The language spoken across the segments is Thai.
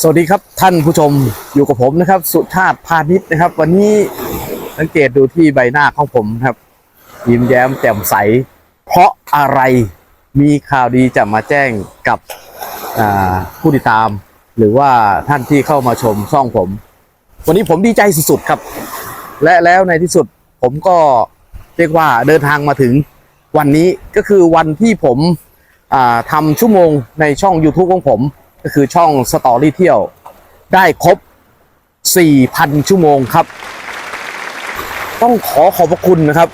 สวัสดีครับท่านผู้ชมอยู่กับผมนะครับ สุชาติพาณิชย์นะครับ วันนี้สังเกตดูที่ใบหน้าของผมครับ ยิ้มแย้มแจ่มใส เพราะอะไรมีข่าวดีจะมาแจ้งกับผู้ติดตาม หรือว่าท่านที่เข้ามาชมช่องผม วันนี้ผมดีใจสุดๆครับ และแล้วในที่สุดผมก็เรียกว่าเดินทางมาถึงวันนี้ก็คือวันที่ผมทำชั่วโมงในช่อง YouTube ของผม ก็คือช่องสตอรี่เที่ยว ได้ครบ 4,000 ชั่วโมงครับ ต้องขอขอบพระคุณนะครับ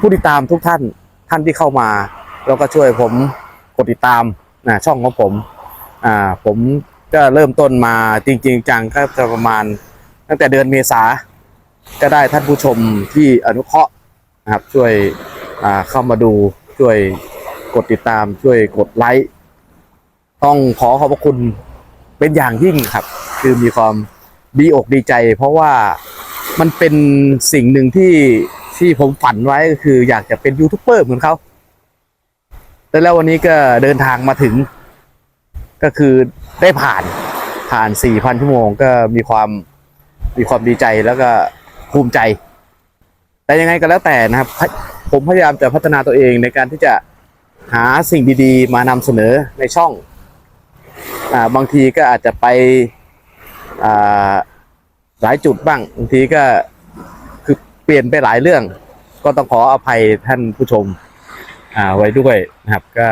ผู้ติดตามทุกท่านท่านที่เข้ามา แล้วก็ช่วยผมกดติดตามนะช่องของผมอ่าผมก็เริ่มต้นมาจริง ๆ จังก็จะประมาณตั้งแต่เดือนเมษาก็ได้ท่านผู้ชมที่อนุเคราะห์นะครับช่วยอ่าเข้ามาดูช่วยกดติดตามช่วยกดไลค์ ต้องขอขอบพระคุณเป็นอย่างยิ่งครับ คือมีความดีอกดีใจ เพราะว่ามันเป็นสิ่งหนึ่งที่ที่ผมฝันไว้ก็คือ อยากจะเป็นยูทูบเบอร์เหมือนเขาแต่แล้ววันนี้ก็เดินทางมาถึง ก็คือได้ผ่านผ่าน 4,000 ชั่วโมงก็มีความมีความดีใจแล้วก็ภูมิใจ แต่ยังไงก็แล้วแต่นะครับ ผมพยายามจะพัฒนาตัวเองในการที่จะหาสิ่งดีๆ มานำเสนอในช่อง อ่าบางทีก็อาจจะไปอ่าหลายจุดบ้างบางทีก็คือเปลี่ยนไปหลายเรื่อง ก็ต้องขออภัยท่านผู้ชมอ่าไว้ด้วยนะครับ ก็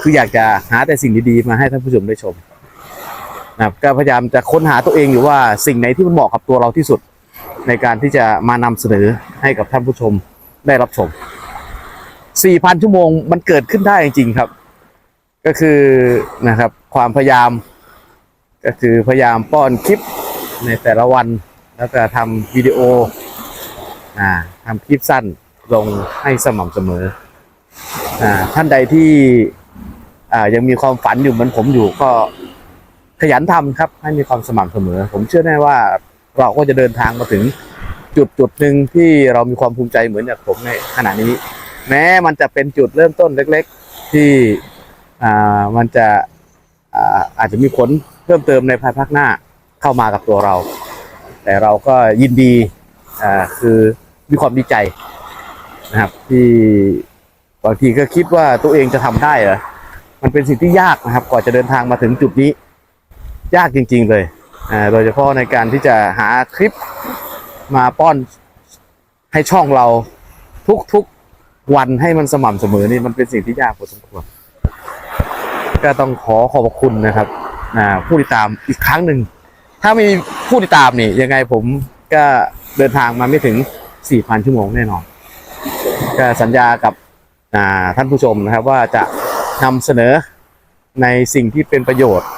คืออยากจะหาแต่สิ่งดีๆมาให้ท่านผู้ชมได้ชมนะครับก็พยายามจะค้นหาตัวเองอยู่ว่าสิ่งไหนที่มันเหมาะกับตัวเราที่สุด ในการที่จะมานำเสนอให้กับท่านผู้ชมได้รับชม 4,000 ชั่วโมงมันเกิดขึ้นได้จริงๆครับ ก็คือนะครับความพยายาม ก็คือพยายามป้อนคลิปในแต่ละวัน แล้วก็ทำวิดีโออ่าทำคลิปสั้นลงให้สม่ำเสมออ่าท่านใดที่อ่ายังมีความฝันอยู่เหมือนผมอยู่ก็ขยันทำครับให้มีความสม่ำเสมอ ผมเชื่อแน่ว่าเราก็จะเดินทางมาถึงจุดจุดหนึ่งที่เรามีความภูมิใจเหมือนอย่างผมในขณะนี้ แม้มันจะเป็นจุดเริ่มต้นเล็ก ๆ ที่ อ่ามันจะอ่าอาจจะมีผลเพิ่มเติมในภายภาคหน้าเข้ามากับตัวเรา แต่เราก็ยินดีอ่าคือมีความดีใจนะครับ ที่บางทีก็คิดว่าตัวเองจะทำได้เหรอมันเป็นสิ่งที่ยากนะครับกว่าจะเดินทางมาถึงจุดนี้ ยากจริง ๆ เลยโดยเฉพาะในการที่จะหาคลิปมาป้อนให้ช่องเราทุกๆวันให้มันสม่ำเสมอนี่มันเป็นสิ่งที่ยากพอสมควร ก็ต้องขอขอบคุณนะครับผู้ติดตามอีกครั้งหนึ่ง ถ้าไมมีผู้ติดตามนี่ยังไงผมก็เดินทางมาไม่ถึง 4,000 ชั่วโมงแน่นอน ก็สัญญากับท่านผู้ชมนะครับว่าจะนำเสนอในสิ่งที่เป็นประโยชน์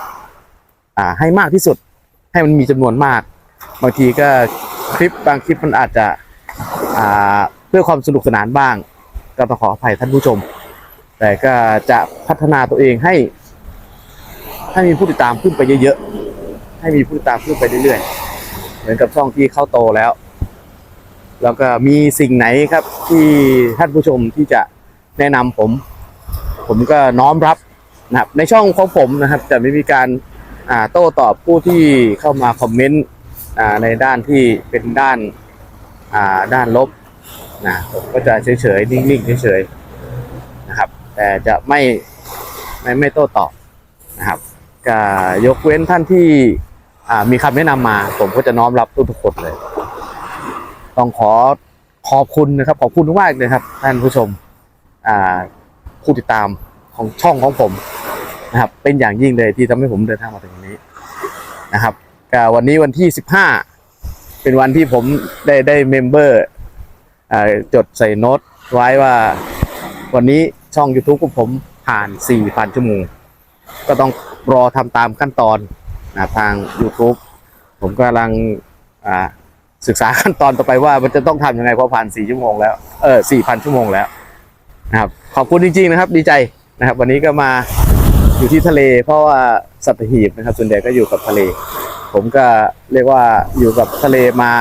ให้มากที่สุดให้มันมีจำนวนมาก บางทีก็คลิปบางคลิปมันอาจจะเพื่อความสนุกสนานบ้าง ก็ต้องขออภัยท่านผู้ชม แต่ก็จะพัฒนาตัวเองให้ ให้มีผู้ติดตามขึ้นไปเยอะๆ ให้มีผู้ติดตามขึ้นไปเรื่อยๆ เหมือนกับช่องที่เข้าโตแล้ว แล้วก็มีสิ่งไหนครับที่ท่านผู้ชมที่จะแนะนำผม ผมก็น้อมรับนะครับ ในช่องของผมนะครับ จะไม่มีการโต้ตอบผู้ที่เข้ามาคอมเมนต์ในด้านที่เป็นด้านด้านลบนะผมก็จะเฉยๆนิ่งๆเฉยๆ แต่จะไม่ไม่ไม่โต้ตอบนะครับก็ยกเว้นท่านที่มีคำแนะนำมา ผมก็จะน้อมรับทุกๆคนเลย ต้องขอขอบคุณนะครับ ขอบคุณมากเลยครับ ท่านผู้ชมผู้ติดตามของช่องของผมนะครับ เป็นอย่างยิ่งเลยที่ทำให้ผมเดินทางมาถึงวันนี้นะครับก็วันนี้วันที่สิบห้าเป็นวันที่ผมได้ได้เมมเบอร์จดใส่โน้ตไว้ว่าวันนี้ ช่อง YouTube ของผมผ่าน 4,000 ชั่วโมง ก็ต้องรอทำตามขั้นตอนนะทาง YouTube ผมกำลังศึกษาขั้นตอนต่อไปว่ามันจะต้องทำยังไงเพราะผ่าน 4 ชั่วโมงแล้ว เออ 4,000 ชั่วโมงแล้วนะครับ ขอบคุณจริงๆนะครับ ดีใจนะครับ วันนี้ก็มาอยู่ที่ทะเล เพราะว่าสัตหีบนะครับ ส่วนใหญ่ก็อยู่กับทะเล ผมก็เรียกว่าอยู่กับทะเลมา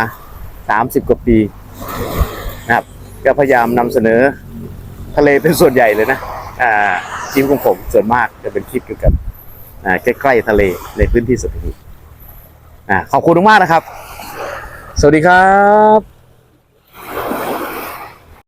30 กว่าปีนะครับ ก็พยายามนำเสนอ ทะเลเป็นส่วนใหญ่เลยนะอ่าคลิปของผมส่วนมากจะเป็นคลิปเกี่ยวกับอ่าใกล้ๆทะเลในพื้นที่สุตหีบอ่าขอบคุณมากนะครับ สวัสดีครับ